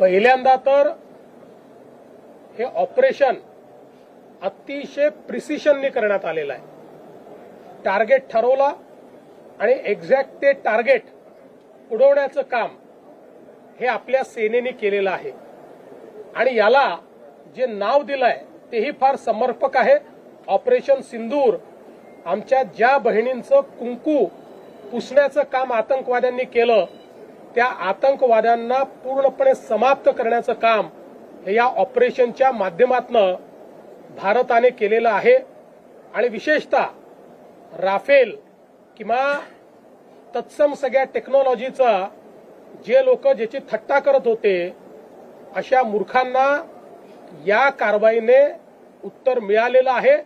पहिल्यांदा तर हे ऑपरेशन अतिशय प्रिसिशननी करण्यात आलेलं आहे. टार्गेट ठरवला आणि एक्झॅक्ट ते टार्गेट उडवण्याचं काम हे आपल्या सेनेने केलेलं आहे. आणि याला जे नाव दिलंय तेही फार समर्पक आहे. ऑपरेशन सिंदूर आमच्या ज्या बहिणींचं कुंकू पुसण्याचं काम आतंकवाद्यांनी केलं त्या आतंकवाद्यांना पूर्णपणे समाप्त करण्याचं काम हे या ऑपरेशनच्या माध्यमातनं भारताने केलेलं आहे. आणि विशेषतः राफेल किंवा तत्सम सगळ्या टेक्नॉलॉजीचा जे लोक ज्याची थट्टा करत होते अशा मूर्खांना या कारवाईने उत्तर मिळालेलं आहे.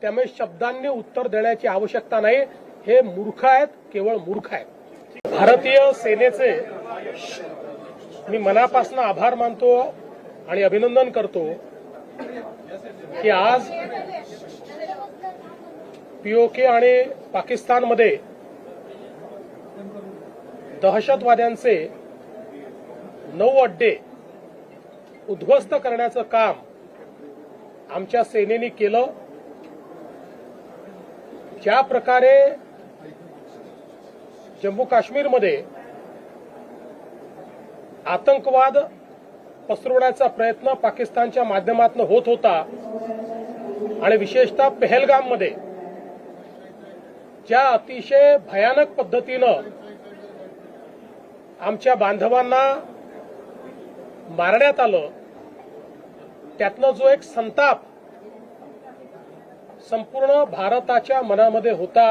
त्यामुळे शब्दांनी उत्तर देण्याची आवश्यकता नाही. हे मूर्ख आहेत केवळ मूर्ख आहेत. भारतीय सेनेचे मी मनापासून आभार मानतो आणि अभिनंदन करतो की आज पीओके आणि पाकिस्तानमध्ये दहशतवाद्यांचे नऊ अड्डे उद्ध्वस्त करण्याचं काम आमच्या सेनेने केलं. ज्या प्रकारे जम्मू काश्मीरमध्ये आतंकवाद पसरवण्याचा प्रयत्न पाकिस्तानच्या माध्यमातून होत होता. आणि विशेषतः पेहलगाममध्ये ज्या अतिशय भयानक पद्धतीनं आमच्या बांधवांना मारण्यात आलं त्यातनं जो एक संताप संपूर्ण भारताच्या मनामध्ये होता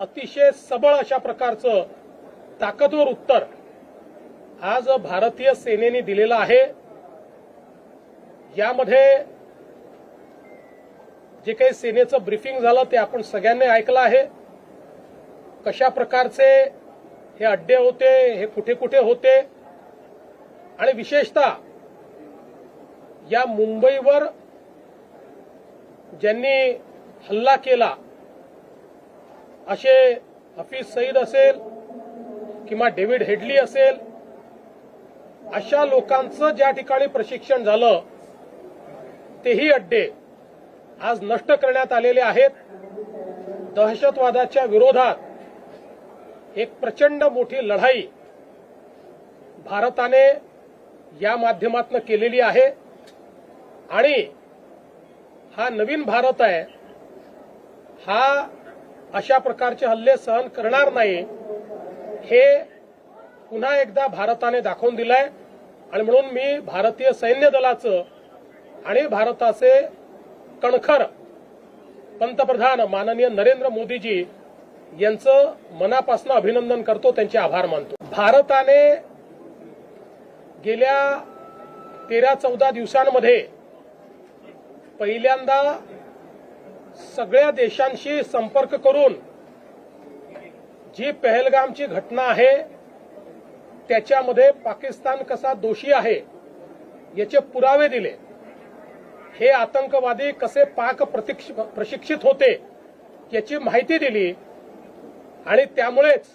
अतिशय सबळ अशा प्रकारचं ताकदवर उत्तर आज भारतीय सेनेने दिलेलं आहे. यामध्ये जे काही सेनेचं ब्रिफिंग झालं ते आपण सगळ्यांनी ऐकलं आहे. कशा प्रकारचे हे अड्डे होते हे कुठे कुठे होते? आणि विशेषतः या मुंबईवर ज्यांनी हल्ला केला असे हफीज सईद असेल किंवा डेव्हिड हेडली असेल अशा लोकांचं ज्या ठिकाणी प्रशिक्षण झालं तेही अड्डे आज नष्ट करण्यात आलेले आहेत. दहशतवादाच्या विरोधात एक प्रचंड मोठी लढाई भारताने या माध्यमातून केलेली आहे. आणि हा नवीन भारत आहे हा अशा प्रकारचे हल्ले सहन करणार नाही हे पुन्हा एकदा भारताने दाखवून दिलंय. आणि म्हणून मी भारतीय सैन्य दलाचं आणि भारताचे कणखर पंतप्रधान माननीय नरेंद्र मोदीजी यांचं मनापासून अभिनंदन करतो त्यांचे आभार मानतो. भारताने गेल्या तेरा चौदा दिवसांमध्ये पहिल्यांदा सगळ्या देशांशी संपर्क करून जी पहलगामची घटना आहे त्याच्यामध्ये पाकिस्तान कसा दोषी आहे याचे पुरावे दिले. हे आतंकवादी कसे पाक प्रशिक्षित होते याची माहिती दिली आणि त्यामुळेच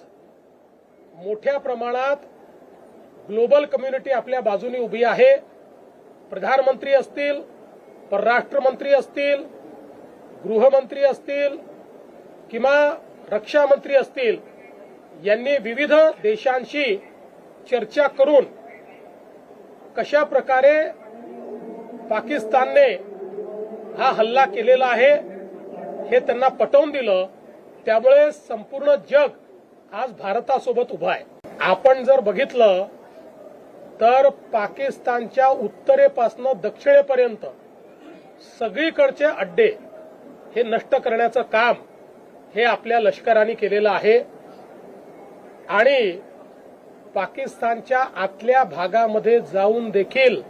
मोठ्या प्रमाणात ग्लोबल कम्युनिटी आपल्या बाजूने उभी आहे. प्रधानमंत्री असतील परराष्ट्र मंत्री असतील गृहमंत्री असतील किंवा रक्षा मंत्री असतील यांनी विविध देशांशी चर्चा करून कशा प्रकारे पाकिस्तानने हा हल्ला केलेला आहे हे त्यांना पटवून दिलं त्यामुळे संपूर्ण जग आज भारतासोबत उभं आहे. आपण जर बघितलं तर पाकिस्तानच्या उत्तरेपासून दक्षिणेपर्यंत सगळीकडचे अड्डे हे नष्ट करण्याचं काम हे आपल्या लष्कराने केलेलं आहे. आणि पाकिस्तानच्या आतल्या भागामध्ये जाऊन देखील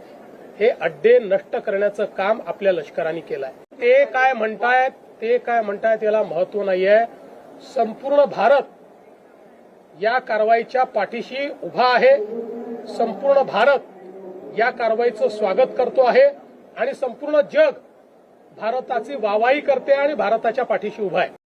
हे अड्डे नष्ट करण्याचं काम आपल्या लष्कराने केलंय. ते काय म्हणतायत ते काय म्हणतायत याला महत्त्व नाहीये. संपूर्ण भारत या कारवाईच्या पाठीशी उभा आहे. संपूर्ण भारत या कारवाईचं स्वागत करतो आहे. आणि संपूर्ण जग भारताची वावाई करते आणि भारताच्या पाठीशी उभा आहे.